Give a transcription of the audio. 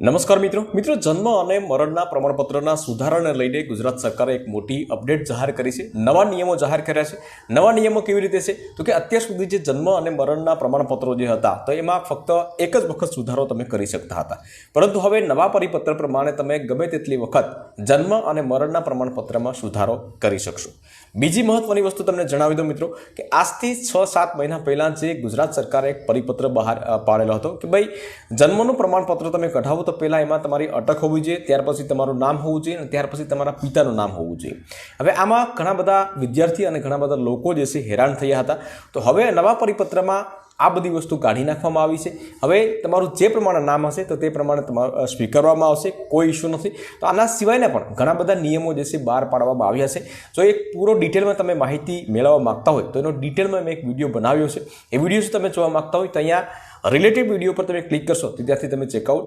નમસ્કાર મિત્રો. મિત્રો, જન્મ અને મરણના પ્રમાણપત્રના સુધારાને લઈને ગુજરાત સરકારે એક મોટી અપડેટ જાહેર કરી છે. નવા નિયમો જાહેર કર્યા છે. નવા નિયમો કેવી રીતે છે? તો કે અત્યાર સુધી જે જન્મ અને મરણના પ્રમાણપત્રો જે હતા, તો એમાં ફક્ત એક જ વખત સુધારો તમે કરી શકતા હતા. પરંતુ હવે નવા પરિપત્ર પ્રમાણે તમે ગમે તેટલી વખત જન્મ અને મરણના પ્રમાણપત્રમાં સુધારો કરી શકશો. બીજી મહત્વની વસ્તુ તમને જણાવી દઉં મિત્રો કે આજથી છ સાત મહિના પહેલાં જે ગુજરાત સરકારે એક પરિપત્ર બહાર પાડેલો હતો કે ભાઈ, જન્મનું પ્રમાણપત્ર તમે કઢાવો તો પહેલાં એમાં તમારી અટક હોવી જોઈએ, ત્યાર પછી તમારું નામ હોવું જોઈએ અને ત્યાર પછી તમારા પિતાનું નામ હોવું જોઈએ. હવે આમાં ઘણા બધા વિદ્યાર્થી અને ઘણા બધા લોકો જે છે હેરાન થયા હતા. તો હવે નવા પરિપત્રમાં આ બધી વસ્તુ કાઢી નાખવામાં આવી છે. હવે તમારું જે પ્રમાણે નામ હશે તો તે પ્રમાણે તમારું સ્વીકારવામાં આવશે, કોઈ ઇશ્યુ નથી. તો આના સિવાયના પણ ઘણા બધા નિયમો જે છે બહાર પાડવામાં આવ્યા છે. જો એક પૂરો ડિટેલમાં તમે માહિતી મેળવવા માગતા હોય, તો એનો ડિટેલમાં મેં એક વીડિયો બનાવ્યો છે. એ વીડિયો તમે જોવા માગતા હોય તો અહીંયા રિલેટેડ વીડિયો પર તમે ક્લિક કરશો. તો ત્યાંથી તમે ચેકઆઉટ